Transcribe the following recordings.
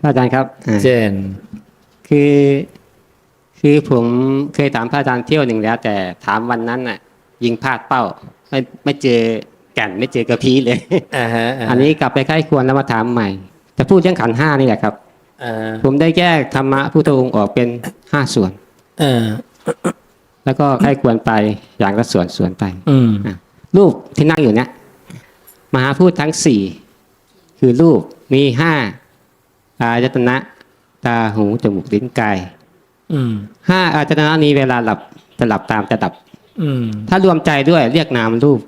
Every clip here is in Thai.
พระอาจารย์ครับอ่าเช่นคือคือผมเคยถามพระอาจารย์เที่ยวหนึ่งแล้ว แต่ถามวันนั้นน่ะ ยิงพลาดเป้า ไม่ไม่เจอแก่นไม่เจอกระพี้เลยอ่าฮะาฮะอันนี้กลับไปใกล้ควรแล้วมาถามใหม่จะพูดเรื่องขันธ์ห้านี่แหละครับอ่าผมได้แยกธรรมะพุทธองค์ออกเป็นห้าส่วนเออแล้วก็ใกล้ควรไปอย่างละส่วนส่วนไปอืมอะรูปที่นั่งอยู่เนี่ยมหาพูดทั้งสี่คือรูปมีห้า อายตนะ ตาหูจมูกลิ้นกายอืมห้าอายตนะนี้เวลาหลับจะหลับตามจะดับ อืม ถ้ารวมใจด้วยเรียกนามรูป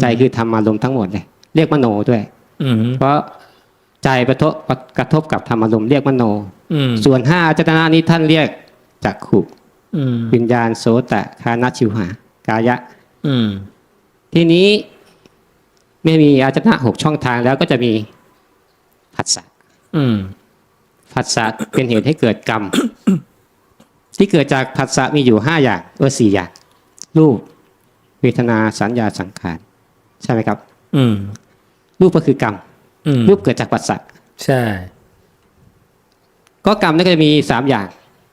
ใจคือธรรมารมณ์ทั้งหมดเลย เรียกมโนด้วย อืมเพราะใจประทบกระทบกับธรรมารมณ์เรียกมโน อืมส่วนห้าอายตนะนี้ท่านเรียกจักขุอืมวิญญาณโสตะคานชิวหากายะ อืมทีนี้ไม่มีอายตนะหกช่องทางแล้วก็จะมีผัสสะอืม ผัสสะเป็นเหตุให้เกิดกรรม ที่เกิดจากผัสสะมีอยู่ห้าอย่างเออสี่อย่าง รูปเวทนาสัญญาสังขารใช่ไหมครับ อืม รูปก็คือกรรมอืมรูปเกิดจากผัสสะใช่ ก็กรรมนั่นก็จะมีสามอย่าง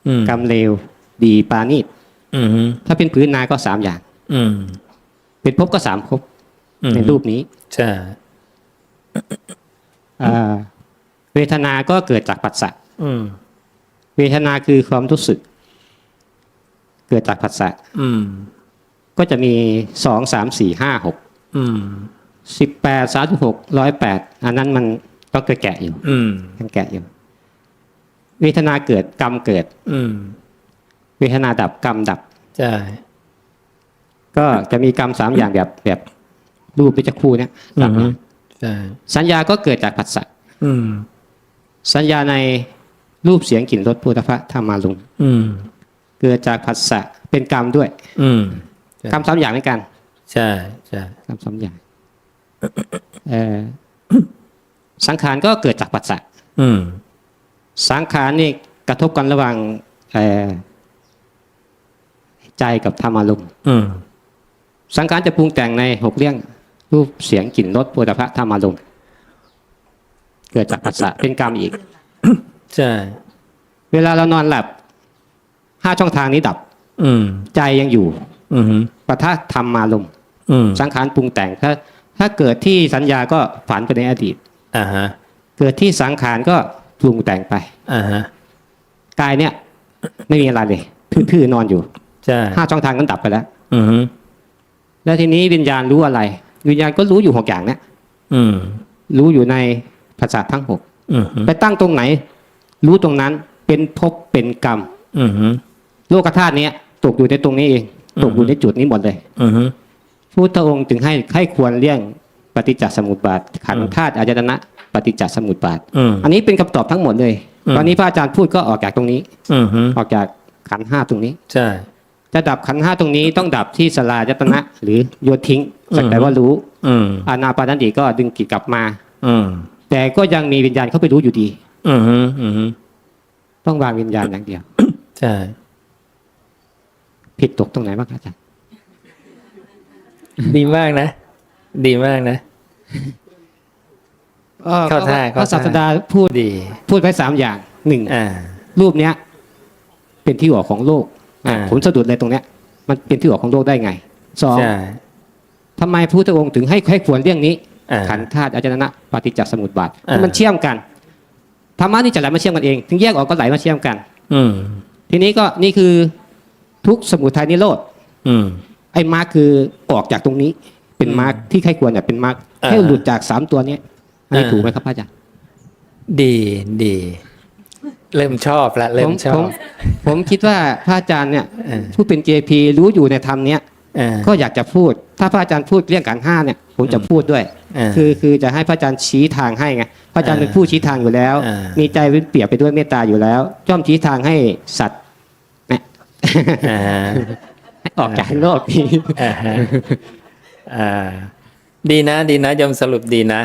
อืมกรรมเลวดีปานีตอืมถ้าเป็นพื้นนาก็สามอย่าง อืม เป็นภพก็สามภพอืมในรูปนี้ ใช่อ่า เวทนาก็เกิดจากผัสสะอืมเวทนาคือความรู้สึก เกิดจากผัสสะอืมก็จะมีสองสามสี่ห้าหกอืมสิบแปดสามหกร้อยแปดอันนั้นมันก็เกิดแกะอยู่อืมยังแกะอยู่ เวทนาเกิดกรรมเกิดอืมเวทนาดับกรรมดับใช่ก็จะมีกรรมสามอย่างแบบแบบรูปพิจักคูเนี่ยอืดับมนะใช่สัญญาก็เกิดจากผัสสะอืม สัญญาในรูปเสียงกลิ่นรสพุทธะธรรมารุงอืมเกิดจากผัสสะเป็นกรรมด้วย อืมกรรมสามอย่างเหมือนกัน ใช่ใช่กรรมสามอย่างเอ่อสังขารก็เกิดจากผัสสะอืมสังขารนี่กระทบกันระหว่างเอ่อใจกับธรรมารมณ์อืมสังขารจะปรุงแต่งในหกเรื่อง รูปเสียงกลิ่นรสโผฏฐัพพะธรรมารมณ์ เกิดจากผัสสะเป็นกรรมอีก ใช่ เวลาเรานอนหลับห้าช่องทางนี้ดับ อืม ใจยังอยู่ อืมปะทะธรรมารมณ์อืมสังขารปรุงแต่งถ้า ถ้าเกิดที่สัญญาก็ฝันไปในอดีตอ่าฮะ เกิดที่สังขารก็ปรุงแต่งไปอ่าฮะกายเนี่ย ไม่มีอะไรเลยทื่อๆนอนอยู่ใช่ห้าช่องทางนั้นดับไปแล้ว อืมแล้วทีนี้วิญญาณรู้อะไร วิญญาณก็รู้อยู่หกอย่างเนี้ยอืมรู้อยู่ใน ภาษาทั้งหกอืมไปตั้งตรงไหน รู้ตรงนั้นเป็นภพเป็นกรรมอืมโลกธาตุเนี้ยตกอยู่ในตรงนี้เอง ตกอยู่ในจุดนี้หมดเลยอืมพุทธองค์จึงให้ให้ควรเลี่ยงปฏิจจสมุปบาท ขันธ์ธาตุอายตนะ ปฏิจจสมุปบาทอืมอันนี้เป็นคำตอบทั้งหมดเลยอืมตอนนี้พระอาจารย์พูดก็ออกจากตรงนี้อืมออกจากขันธ์ห้าตรงนี้ ใช่จะดับขันธ์ห้าตรงนี้ต้องดับที่สลายตนะ หรือโยนทิ้งสักแต่อืมว่ารู้อืมอานาปานสติก็ดึงจิตกลับมา อืม แต่ก็ยังมีวิญญาณเข้าไปรู้อยู่ดี อืมอืมต้องวางวิญญาณอย่างเดียว ใช่ ผิดตกตรงไหนบ้างครับอาจารย์ดีมากนะ ดีมากนะ เข้าท่าพระเข้าท่า ศาสดาพูดดี พูดไว้สามอย่างหนึ่งอ่า รูปเนี้ย เป็นที่ออกของโลกอ่า ผมสะดุดเลยตรงเนี้ย มันเป็นที่ออกของโลกได้ไงสองใช่ ทำไมพระพุทธองค์ถึงให้ให้ควรเรื่องนี้อ่า ขันธ์ธาตุอายตนะปฏิจจสมุปบาทอ่ามัมันเชื่อมกันธรรมะนี่จะไหลมาเชื่อมกันเองถึงแยกออกก็ไหลมาเชื่อมกัน อืมทีนี้ก็นี่คือทุกสมุทัยนิโรธอืมไอ้มาร์คคือออกจากตรงนี้ เป็นมาร์คที่ใครควรเนี่ยเป็นมาร์คอ่าให้หลุดจากสามตัวเนี้ยอันนี้อ่าถูกไหมครับพระอาจารย์ดีดี เริ่มชอบละเริ่ผมมชอผบมผมคิดว่าพระอาจารย์เนี่ยเออผู้เป็น JP รู้อยู่ในธรรมเนี้ยเออก็อยากจะพูด ถ้าพระอาจารย์พูดเรื่องขันธ์ห้าเนี่ยผมจะพูดด้วยเออคือคือจะให้พระอาจารย์ชี้ทางให้ไงพระอาจารย์เออเป็นผู้ชี้ทางอยู่แล้วเออมีใจเป็นเปรียบไปด้วยเมตตาอยู่แล้วจ้อมชี้ทางให้สัตว์เนี่ยอ่าให้ออกจากโลกนี้อ่าฮะอ่าดีนะดีนะยมสรุปดีนะ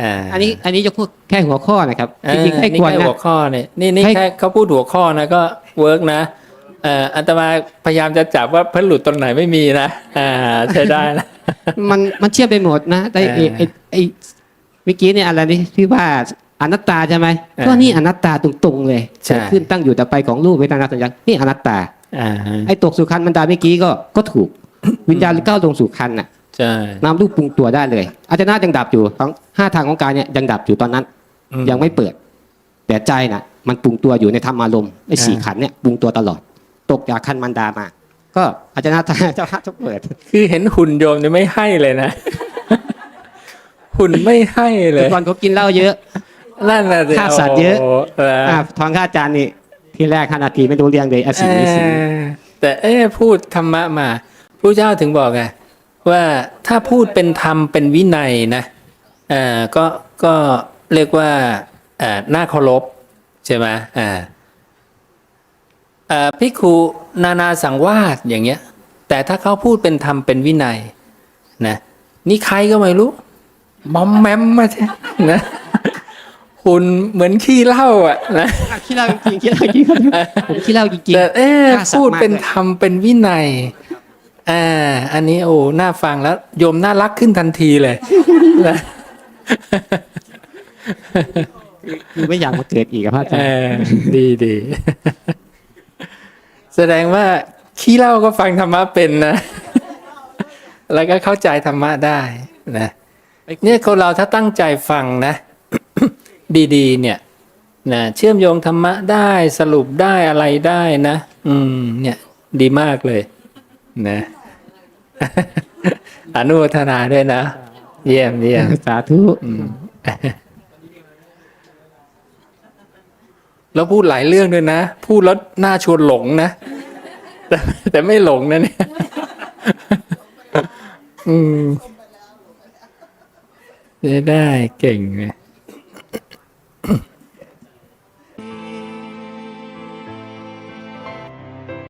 อ่าอันนี้อันนี้จะพูดแค่หัวข้อนะครับเออจริงๆให้นี่ควรแค่นะหัวข้อเนี่ยนี่นี่ให้แค่เขาพูดหัวข้อนะก็เวิร์กนะเอ่ออัตมาพยายามจะจับว่าเพิ่นหลุดตรงไหนไม่มีนะอ่าใช้ได้นะมันมันเชื่อมไปหมดนะแต่ไอ้เออไอ้ไอ้เมื่อกี้เนี่ยอะไรนี่ที่ว่าอนัตตาใช่ไหมอ่าก็นี่อนัตตาตรงๆเลยใช่เกิดขึ้นตั้งอยู่แต่ไปของรูปเวทนาสัญญานี่อนัตตาอ่าไอ้ตกสู่คันมันดาเมื่อกี้ก็ก็ถูก วิญญาณก้าวลงสู่คันน่ะใช่นามรูปปรุงตัวได้เลย อาจารย์ยังดับอยู่ทั้งห้าทางของกายเนี่ยยังดับอยู่ตอนนั้นอืมยังไม่เปิด แต่ใจน่ะ มันปรุงตัวอยู่ในธรรมารมณ์ไอ้สี่อ่าขันธ์เนี่ยปรุงตัวตลอด ตกจากคันมันดามา ก็อาจารย์เจ้าพระจะเปิด คือเห็นหุ่นโยมเนี่ยไม่ให้เลยนะ หุ่นไม่ให้เลยก่อนเขากินเหล้าเยอะนั่นแหละสิฆ่าสัตว์เยอะโโหเอออ่าทองข้าอาจารย์นี่ที่แรกห้านาทีไม่รู้เรื่องเลยอาศินี้สิเออแต่เอ๊ะพูดธรรมะมาพระเจ้าถึงบอกไงว่าถ้าพูดเป็นธรรมเป็นวินัยนะเอ่าก็ก็เรียกว่าอ่าน่าเคารพใช่ไหมอ่า อ่าพิกขุนานาสังวาสอย่างเงี้ย แต่ถ้าเขาพูดเป็นธรรมเป็นวินัยนะนี่ใครก็ไม่รู้มอมแมมมาใช่นะหุ่นเหมือนขี้เหล้าอะนะขี้เหล้าจริงๆขี้เหล้าจริงๆผมขี้เหล้าจริงแต่เอ๊ะกล้าสักพูดเป็นมากเลยธรรมเป็นวินัยอ่าอันนี้โอ้น่าฟังแล้วโยมน่ารักขึ้นทันทีเลยนะๆคือไม่อยากมาเกิดอีกอะพระอาจารเอย์อดีดี แสดงว่าขี้เหล้าก็ฟังธรรมะเป็นนะ แล้วก็เข้าใจธรรมะได้นะเนี่ยคนเราถ้าตั้งใจฟังนะ ดีๆ เนี่ยนะเชื่อมโยงธรรมะได้สรุปได้อะไรได้นะ อืม เนี่ย ดีมากเลย นะอนุโมทนาด้วยนะ เยี่ยมเยี่ยมสาธุ แล้วพูดหลายเรื่องด้วยนะ พูดแล้วน่าชวนหลงนะ แต่แต่ไม่หลงนะเนี่ย อืมได้เก่งเลย